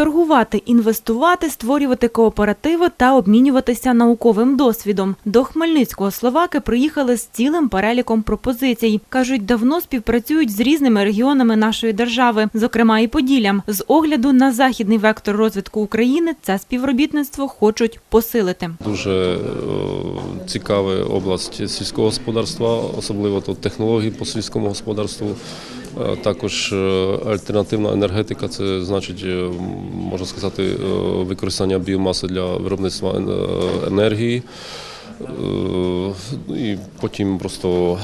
торгувати, інвестувати, створювати кооперативи та обмінюватися науковим досвідом. До Хмельницького словаки приїхали з цілим переліком пропозицій. кажуть, давно співпрацюють з різними регіонами нашої держави, зокрема і Поділлям. З огляду на західний вектор розвитку України це співробітництво хочуть посилити. Дуже е, цікава область сільського господарства, особливо тут технології по сільському господарству. Е, Також е, альтернативна енергетика, це значить, е, можна сказати, використання біомаси для виробництва енергії. І потім просто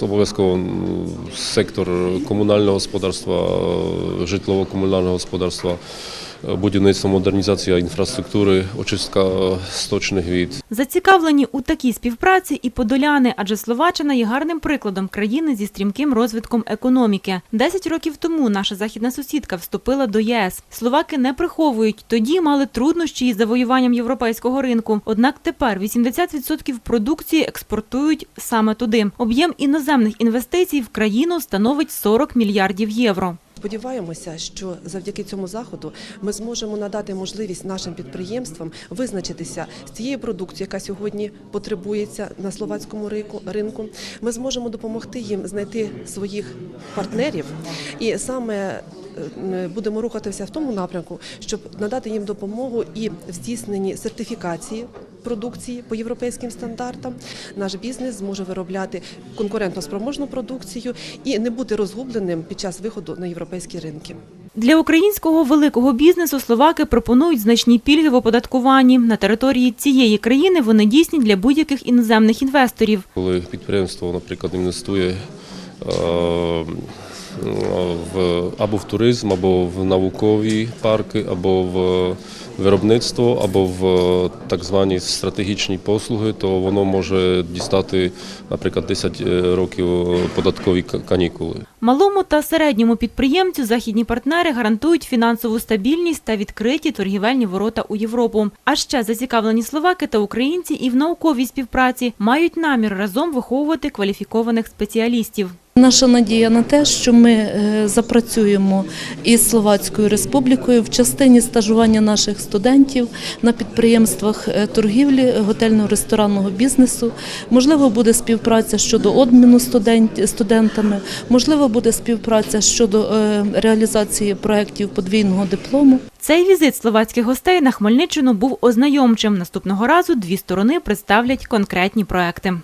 обов'язково сектор комунального господарства, житлово-комунального господарства, будівництво, модернізація інфраструктури, очистка е, сточних від. Зацікавлені у такій співпраці і подоляни, адже Словаччина є гарним прикладом країни зі стрімким розвитком економіки. Десять років тому наша західна сусідка вступила до ЄС. Словаки не приховують. Тоді мали труднощі із завоюванням європейського ринку. Однак тепер 80% продукції експортують саме туди. Об'єм іноземних інвестицій в країну становить 40 мільярдів євро. Сподіваємося, що завдяки цьому заходу ми зможемо надати можливість нашим підприємствам визначитися з тією продукцією, яка сьогодні потребується на словацькому ринку. Ми зможемо допомогти їм знайти своїх партнерів, і саме е, будемо рухатися в тому напрямку, щоб надати їм допомогу і в здійсненні сертифікації продукції по європейським стандартам. Наш бізнес зможе виробляти конкурентоспроможну продукцію і не бути розгубленим під час виходу на європейські ринки. Для українського великого бізнесу словаки пропонують значні пільги в оподаткуванні. На території цієї країни вони дійсні для будь-яких іноземних інвесторів. Коли підприємство, наприклад, інвестує е, в або в туризм, або в наукові парки, або в виробництво, або в так звані стратегічні послуги, то воно може дістати, наприклад, 10 років податкові канікули. Малому та середньому підприємцю західні партнери гарантують фінансову стабільність та відкриті торгівельні ворота у Європу. А ще зацікавлені словаки та українці і в науковій співпраці мають намір разом виховувати кваліфікованих спеціалістів. Наша надія на те, що ми е, запрацюємо із Словацькою Республікою в частині стажування наших студентів на підприємствах е, торгівлі, готельно-ресторанного бізнесу. Можливо, буде співпраця щодо обміну студентами, можливо, буде співпраця щодо е, реалізації проєктів подвійного диплому. Цей візит словацьких гостей на Хмельниччину був ознайомчим. Наступного разу дві сторони представлять конкретні проекти.